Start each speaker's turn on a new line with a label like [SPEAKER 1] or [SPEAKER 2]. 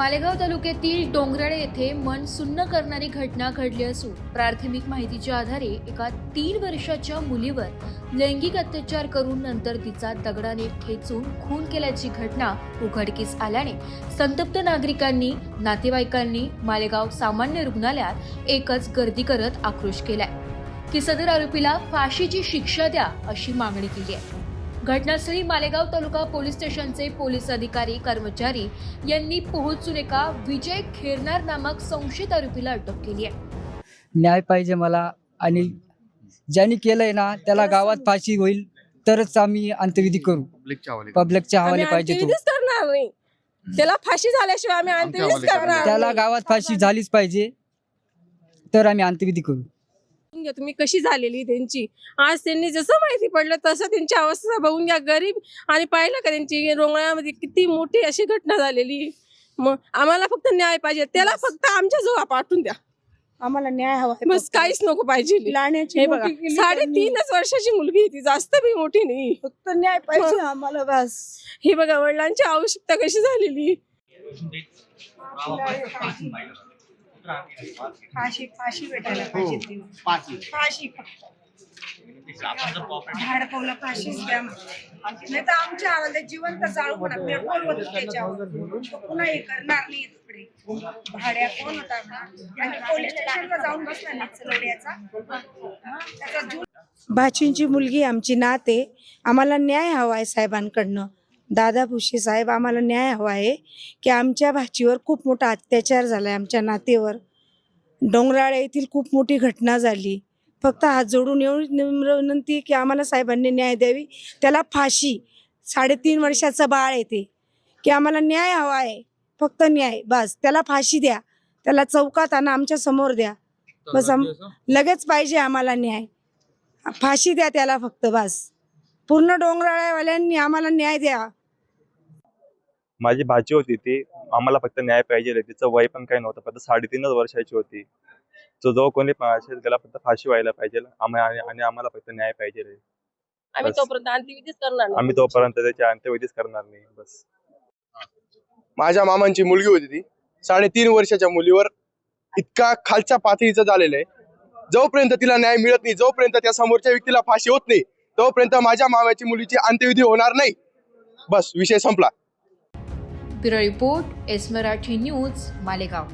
[SPEAKER 1] मालेगाव तालुक्यातील डोंगराळे येथे मन सुन्न करणारी घटना घडली असून प्राथमिक माहितीच्या आधारे एका तीन वर्षाच्या मुलीवर लैंगिक अत्याचार करून नंतर तिचा दगडाने ठेचून खून केल्याची घटना उघडकीस आल्याने संतप्त नागरिकांनी नातेवाईकांनी मालेगाव सामान्य रुग्णालयात एकच गर्दी करत आक्रोश केलाय. की सदर आरोपीला फाशीची शिक्षा द्या अशी मागणी केली आहे. घटनास्थळी मालेगाव तालुका पोलीस स्टेशनचे पोलीस अधिकारी कर्मचारी यांनी पोहोचून एका विजय खेरनार नामक संशयित आरोपीला अटक केली आहे.
[SPEAKER 2] न्याय पाहिजे मला आणि ज्यांनी केलंय ना त्याला गावात फाशी होईल तरच आम्ही अंत्यविधी करू.
[SPEAKER 3] पब्लिकच्या हवाली
[SPEAKER 2] पाहिजे तो.
[SPEAKER 4] अंत्यविधीच करणार नाही. त्याला फाशी झाल्याशिवाय आम्ही अंत्यविधीच करणार.
[SPEAKER 2] त्याला
[SPEAKER 4] नाही.
[SPEAKER 2] गावात फाशी झालीच पाहिजे तर आम्ही अंत्यविधी करू.
[SPEAKER 4] बघून घ्या तुम्ही कशी झालेली त्यांची आज त्यांनी जसं माहिती पडलं तसं त्यांची अवस्था बघून घ्या गरीब आणि पाहिलं का त्यांची रोंगळ्यामध्ये किती मोठी अशी घटना झालेली मग आम्हाला फक्त न्याय पाहिजे त्याला फक्त आमच्या जवळ पाठवून द्या
[SPEAKER 5] आम्हाला न्याय हवा
[SPEAKER 4] बस
[SPEAKER 5] फक्त.
[SPEAKER 4] काहीच नको पाहिजे
[SPEAKER 5] लाण्याची
[SPEAKER 4] हे. साडेतीनच वर्षाची मुलगी आहे ती जास्त बी मोठी नाही
[SPEAKER 5] फक्त न्याय पाहिजे आम्हाला बस
[SPEAKER 4] ही बघा वडिलांची आवश्यकता कशी झालेली
[SPEAKER 5] फाशी फाशी भेटायला पाहिजे तिला. फाशी. फक्त. फाशीच द्या. नाही तर आमच्या आवाजात जिवंत जाळू म्हणा. पेट्रोल होतं त्याच्यावर. तो पुन्हा हे करणार नाही तिकडे भाड्या कोण होता का आणि पोलीस स्टेशनला जाऊन बसला ना त्याचा जीव भाचींची मुलगी आमची नात. आहे आम्हाला न्याय हवा आहे साहेबांकडनं. दादा भुशी साहेब आम्हाला न्याय हवा आहे की आमच्या भाचीवर खूप मोठा अत्याचार झाला आहे आमच्या नातेवर. डोंगराळे येथील खूप मोठी घटना झाली. फक्त हात जोडून एवढी निम्र विनंती की आम्हाला साहेबांनी न्याय द्यावी. त्याला फाशी साडेतीन वर्षाचं बाळ येते की आम्हाला न्याय हवा आहे फक्त न्याय बस. त्याला फाशी द्या. त्याला चौकात आणा आमच्यासमोर द्या. बस आम लगेच पाहिजे आम्हाला न्याय. फाशी द्या त्याला फक्त बस. पूर्ण डोंगराळ्यावाल्यांनी आम्हाला न्याय द्या.
[SPEAKER 6] माझी भाची होती ती आम्हाला फक्त न्याय पाहिजे तिचं वय पण काही नव्हतं फक्त साडेतीनच वर्षाची होती. तो जो कोणी पण असेल त्याला फक्त फाशी व्हायला पाहिजे. आम्हा- आणि आम्हाला फक्त न्याय पाहिजे.
[SPEAKER 4] आम्ही. तोपर्यंत अंत्यविधीच करणार नाही.
[SPEAKER 6] आम्ही तोपर्यंत त्याची अंत्यविधीच करणार नाही. बस.
[SPEAKER 7] माझ्या मामांची मुलगी होती ती. साडेतीन वर्षाच्या मुलीवर इतका खालच्या पातळीचं झालेलं आहे. जोपर्यंत तिला न्याय मिळत नाही जोपर्यंत त्या समोरच्या व्यक्तीला फाशी होत नाही तोपर्यंत माझ्या मामाची मुलीची अंत्यविधी होणार नाही. बस विषय संपला.
[SPEAKER 1] Bureau report S Marathi news Malegaon.